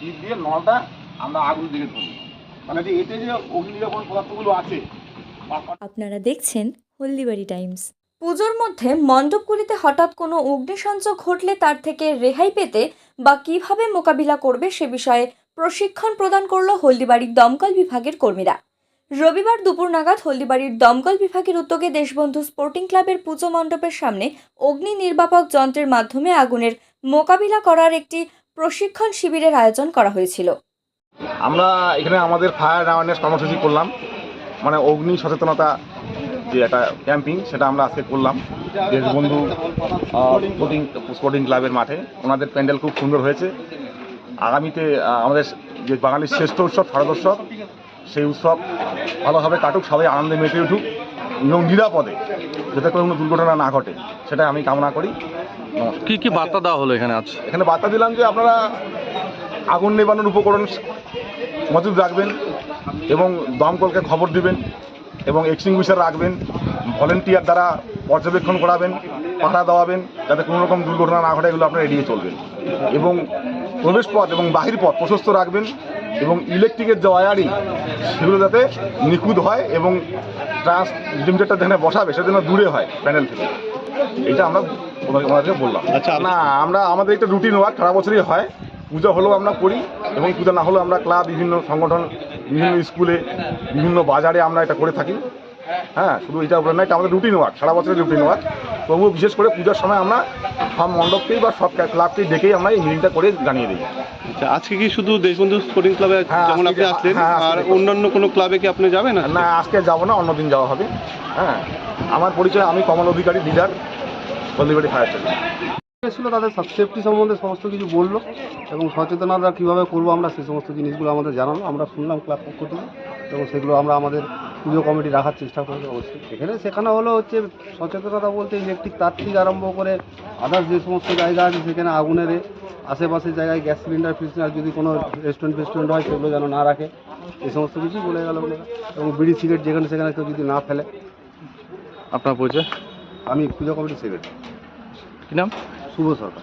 টিপ দিয়ে নলটা আমরা আগুন দিকে ধরি মানে যে এতে যে অগ্নি নিরাপণ পদার্থগুলো আছে আপনারা দেখছেন হলদিবাড়ি টাইমস। পুজোর মধ্যে মণ্ডপগুলিতে হঠাৎ কোনো অগ্নিসংযোগ ঘটলে তার থেকে রেহাই পেতে বা কীভাবে মোকাবিলা করবে সে বিষয়ে প্রশিক্ষণ প্রদান করল হলদিবাড়ির দমকল বিভাগের কর্মীরা। রবিবার দুপুর নাগাদ হলদিবাড়ির দমকল বিভাগের উদ্যোগে দেশবন্ধু স্পোর্টিং ক্লাবের পুজো মণ্ডপের সামনে অগ্নি নির্বাপক যন্ত্রের মাধ্যমে আগুনের মোকাবিলা করার একটি প্রশিক্ষণ শিবিরের আয়োজন করা হয়েছিল। আমরা এখানে আমাদের ফায়ার অ্যাওয়ারনেস কর্মসূচি করলাম। মানে অগ্নি সচেতনতা যে একটা ক্যাম্পিং সেটা আমরা আজকে করলাম। দেশবন্ধু স্পোর্টিং স্পোর্টিং ক্লাবের মাঠে। ওনাদের প্যান্ডেল খুব সুন্দর হয়েছে। আগামীতে আমাদের যে বাঙালির শ্রেষ্ঠ উৎসব শারদোৎসব সেই উৎসব ভালোভাবে কাটুক, সবাই আনন্দে মেতে উঠুক এবং নিরাপদে, যাতে কোনো দুর্ঘটনা না ঘটে সেটা আমি কামনা করি। কি কি বার্তা দেওয়া হলো এখানে আজ? এখানে বার্তা দিলাম যে আপনারা আগুন নেবানোর উপকরণ মজুদ রাখবেন এবং দমকলকে খবর দিবেন এবং এক্সটিংগুইশার রাখবেন, ভলেন্টিয়ার দ্বারা পর্যবেক্ষণ করাবেন, পাহারা দেওয়াবেন যাতে কোনো রকম দুর্ঘটনা না ঘটে, এগুলো আপনারা এড়িয়ে চলবেন। এবং প্রবেশ পথ এবং বাহির পথ প্রশস্ত রাখবেন এবং ইলেকট্রিকের যে ওয়ারিং, সেগুলো যাতে নিখুঁত হয় এবং ট্রান্স লিমিটারটা যেখানে বসাবে, সেটা যেন দূরে হয় প্যানেল থেকে। এটা আমরা ওনাদের- ওনাদেরকে বললাম। আচ্ছা, না আমরা আমাদের একটা রুটিন ওয়ার্ক সারা বছরই হয়। পূজা হলেও আমরা করি এবং পূজা না হলেও আমরা ক্লাব বিভিন্ন সংগঠন বিভিন্ন স্কুলে বিভিন্ন বাজারে আমরা এটা করে থাকি। হ্যাঁ শুধু এটা বলে না এটা আমাদের রুটিন ওয়ার্ক সারা বছরের রুটিন ওয়ার্ক তবুও বিশেষ করে পূজার সময় আমরা সব মণ্ডপকেই বা সব ক্লাবকেই ডেকেই আমরা এই মিটিংটা করে জানিয়ে দিই। আচ্ছা আজকে কি শুধু দেশবন্ধু স্পোর্টিং ক্লাবে হ্যাঁ, যেমন আপনি আসলেন হ্যাঁ, আর অন্যান্য কোনো ক্লাবে কি আপনি যাবেন না আজকে যাব না অন্যদিন যাওয়া হবে। হ্যাঁ আমার পরিচয় আমি Kamal Adhikari leader Haldibari fire station এসেছিল তাদের সেফটি সম্বন্ধে সমস্ত কিছু বলল এবং সচেতনতা কীভাবে করব আমরা সেই সমস্ত জিনিসগুলো আমাদের জানালো। আমরা শুনলাম ক্লাব পক্ষ থেকে এবং সেগুলো আমরা আমাদের পুজো কমিটি রাখার চেষ্টা করব অবশ্যই। এখানে সেখানে হলো হচ্ছে সচেতনতা বলতে ইলেকট্রিক তার থেকে আরম্ভ করে আদার্স যে সমস্ত জায়গা আছে সেখানে আগুনের এ, আশেপাশের জায়গায় গ্যাস সিলিন্ডার ফিলিন্ডার যদি কোনো রেস্টুরেন্ট ফেস্টুরেন্ট হয় সেগুলো যেন না রাখে এই সমস্ত কিছুই বলে গেল এবং বিড়ি সিগারেট যেখানে সেখানে কেউ যদি না ফেলে। আপনার পরিচয়? আমি পুজো কমিটির সেক্রেটারি কি নাম? শুভ সরকার।